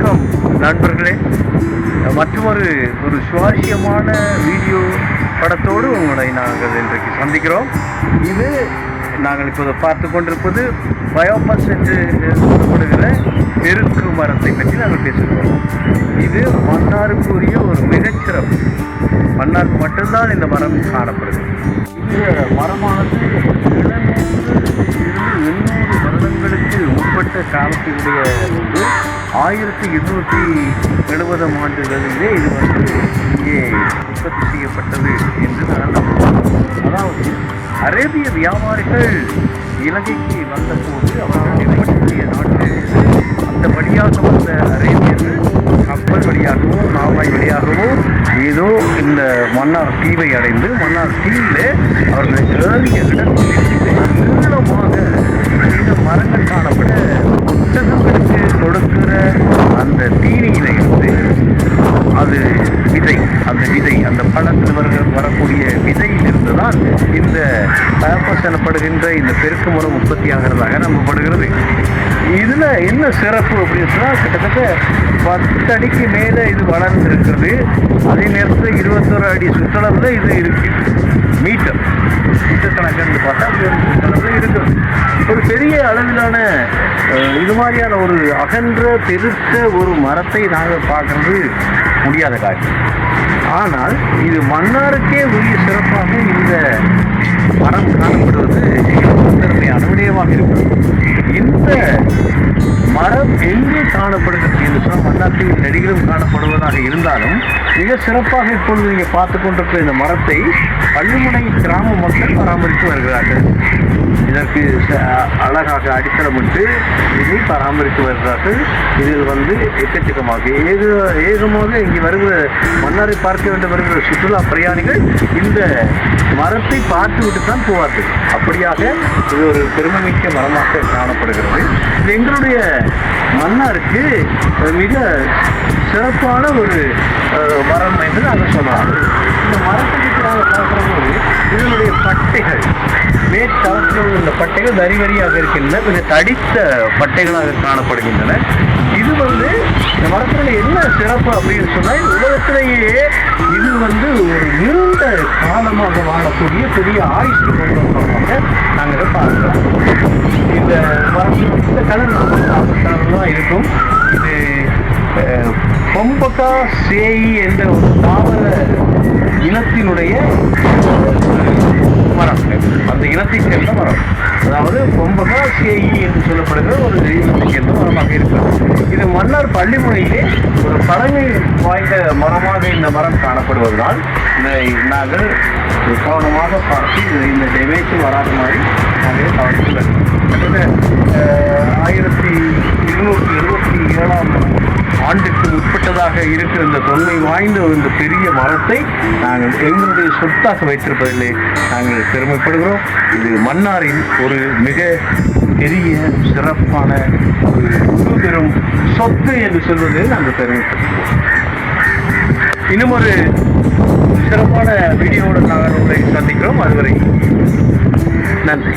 வணக்கம் நண்பர்களே. மற்றொரு ஒரு சுவாரஸ்யமான வீடியோ படத்தோடு உங்களை நாங்கள் இன்றைக்கு சந்திக்கிறோம். இது நாங்கள் இப்போது பார்த்து கொண்டிருப்பது பயோபஸ் என்று சொல்லப்படுகிற பெருக்கு மரத்தை பற்றி நாங்கள் பேசுகிறோம் இது மன்னாருக்குரிய ஒரு மிகச்சிறப்பு. மன்னாருக்கு மட்டும்தான் இந்த மரம் காணப்படுது. இந்த மரமானது இருந்து எண்ணூறு வருடங்களுக்கு முற்பட்ட காலத்தினுடைய ஆயிரத்தி எண்ணூற்றி எழுபதாம் ஆண்டுகளிலே இது வந்து இங்கே உற்பத்தி செய்யப்பட்டது என்று நான் நம்புகிறேன். அதாவது அரேபிய வியாபாரிகள் இலங்கைக்கு வந்தபோது அவர்கள் நிலைப்பட்டிய நாட்டிலிருந்து அந்த வழியாக வந்த அரேபியர்கள் கப்பல் வழியாகவோ நாவாய் வழியாகவோ ஏதோ இந்த மன்னார் தீவை அடைந்து மன்னார் தீவிலே அவர்கள் ஏறிய இடத்தில் நீளமாக இந்த மரங்கள் காணப்படும் உற்பத்தியாகிறதாக நம்பப்படுகிறது. இதில் என்ன சிறப்பு அப்படின்னு சொன்னால் கிட்டத்தட்ட பத்து அடிக்கு மேலே இது வளர்ந்து இருக்கிறது அதே நேரத்தில் இருபத்தொரு அடி சுற்றளவில் இது இருக்குது மீட்டர். மீட்டர் கணக்குன்னு பார்த்தா சுற்றளவில் இருக்குது ஒரு பெரிய அளவிலான இது மாதிரியான ஒரு அகன்ற பெருத்த ஒரு மரத்தை நாங்கள் பார்க்கறது முடியாத காரியம். ஆனால் இது மன்னாருக்கே உரிய சிறப்பாக இந்த மரம் காணப்படுவது அதிகமாக இருக்கிறது. இந்த மரம் எங்கே காணப்படுகிறது என்று சொன்னால் மன்னார்த்தீவில் நெடுகிலும் காணப்படுவதாக இருந்தாலும் மிக சிறப்பாக இப்பொழுது நீங்கள் பார்த்து கொண்டிருக்கிற இந்த மரத்தை பள்ளிமுனை கிராம மக்கள் பராமரித்து வருகிறார்கள். இதற்கு ச- அழகாக அடித்தளமிட்டு இதை பராமரித்து வருகிறார்கள். இதில் வந்து எக்கச்சக்கமாக ஏக ஏகமாக இங்கே வருகிற மன்னாரை பார்க்க வேண்டும் வருகிற சுற்றுலா பிரயாணிகள் இந்த மரத்தை பார்த்துவிட்டு தான் போவார்கள். அப்படியாக இது ஒரு பெருமைமிக்க மரமாக காணப்படுகிறது. இது எங்களுடைய மன்னாருக்கு மிக சிறப்பான ஒரு மரம் என்று நாங்கள் சொல்லலாம். இந்த மரத்தை பற்றி நாங்கள் பார்க்கும்போது இதனுடைய பட்டைகள் மேற்தளத்தில் உள்ள பட்டைகள் வரி வரியாக இருக்கின்றன. கொஞ்சம் தடித்த பட்டைகளாக காணப்படுகின்றன. இது வந்து இந்த மரத்தில் என்ன சிறப்பு அப்படின்னு சொன்னால் உலகத்திலேயே இது வந்து ஒரு நீண்ட காலமாக வாழக்கூடிய பெரிய ஆயுஷ் கொண்ட நாங்கள் இதை பார்க்கிறோம். இந்த மரத்தில் இந்த கலர் கலர்லாம் இருக்கும். இது அஹ், பொம்பக்கா சேயி என்ற ஒரு தாவர இனத்தினுடைய மரம் அந்த இனத்தை சேர்ந்த மரம். அதாவது பொம்பகா சேயி என்று சொல்லப்படுகிற ஒரு தெய்வத்தை சேர்ந்த மரமாக இருக்கிறது. இது மன்னார் பள்ளிமுனையிலே ஒரு பழமை வாய்ந்த மரமாக இந்த மரம் காணப்படுவதனால் இதை நாங்கள் கவனமாக பார்த்து இந்த டேமேஜ் வராத மாதிரி நாங்கள் கவனித்து வருகிறோம் ஆயிரத்தி ஆண்டுக்கு உட்பட்டதாக இருக்கிற இந்த தொன்மை வாய்ந்த இந்த பெரிய மரத்தை நாங்கள் எங்களுடைய சொத்தாக வைத்திருப்பதிலே நாங்கள் பெருமைப்படுகிறோம். இது மன்னாரின் ஒரு மிக பெரிய சிறப்பான ஒரு உரு சொத்து என்று சொல்வதில் நாங்கள் பெருமைப்படுகிறோம். இன்னும் ஒரு சிறப்பான வீடியோவுடன் நாங்கள் உங்களை சந்திக்கிறோம். அதுவரை நன்றி.